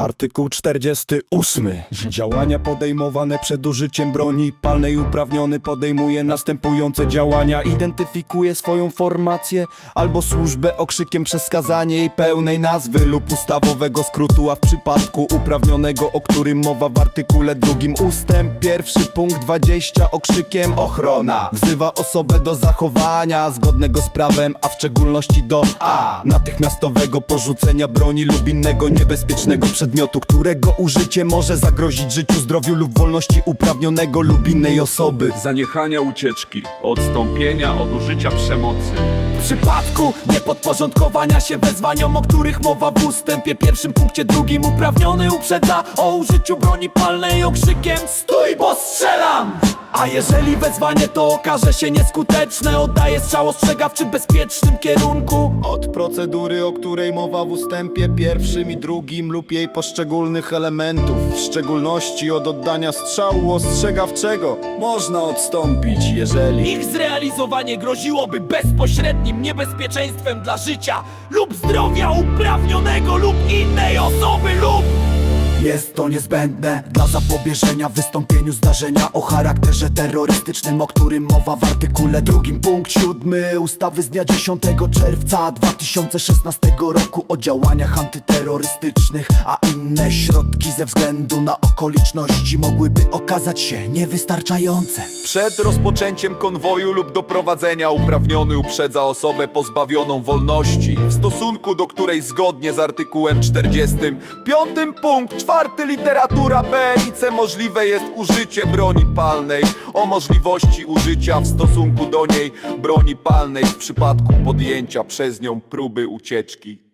Artykuł 48. Działania podejmowane przed użyciem broni palnej uprawniony podejmuje następujące działania. Identyfikuje swoją formację albo służbę okrzykiem przez skazanie jej pełnej nazwy lub ustawowego skrótu, a w przypadku uprawnionego, o którym mowa w artykule drugim ustęp pierwszy punkt 20 okrzykiem ochrona. Wzywa osobę do zachowania zgodnego z prawem, a w szczególności do a natychmiastowego porzucenia broni lub innego niebezpiecznego przedmiotu, którego użycie może zagrozić życiu, zdrowiu lub wolności uprawnionego lub innej osoby. zaniechania ucieczki, odstąpienia od użycia przemocy, przypadku niepodporządkowania się wezwaniom, o których mowa w ustępie pierwszym punkcie drugim uprawniony uprzedza o użyciu broni palnej okrzykiem Stój, bo strzelam! A jeżeli wezwanie to okaże się nieskuteczne Oddaje strzał ostrzegawczy w bezpiecznym kierunku Od procedury, o której mowa w ustępie pierwszym i drugim lub jej poszczególnych elementów W szczególności od oddania strzału ostrzegawczego Można odstąpić, jeżeli Ich zrealizowanie groziłoby bezpośrednim niebezpieczeństwem dla życia lub zdrowia uprawnionego lub innej osoby lub Jest to niezbędne dla zapobieżenia wystąpieniu zdarzenia o charakterze terrorystycznym, o którym mowa w artykule drugim punkt siódmy ustawy z dnia 10 czerwca 2016 roku o działaniach antyterrorystycznych, a inne środki ze względu na okoliczności mogłyby okazać się niewystarczające. Przed rozpoczęciem konwoju lub doprowadzenia uprawniony uprzedza osobę pozbawioną wolności, w stosunku do której zgodnie z artykułem 40 piątym punkt czwarty literatura B C możliwe jest użycie broni palnej o możliwości użycia w stosunku do niej broni palnej w przypadku podjęcia przez nią próby ucieczki.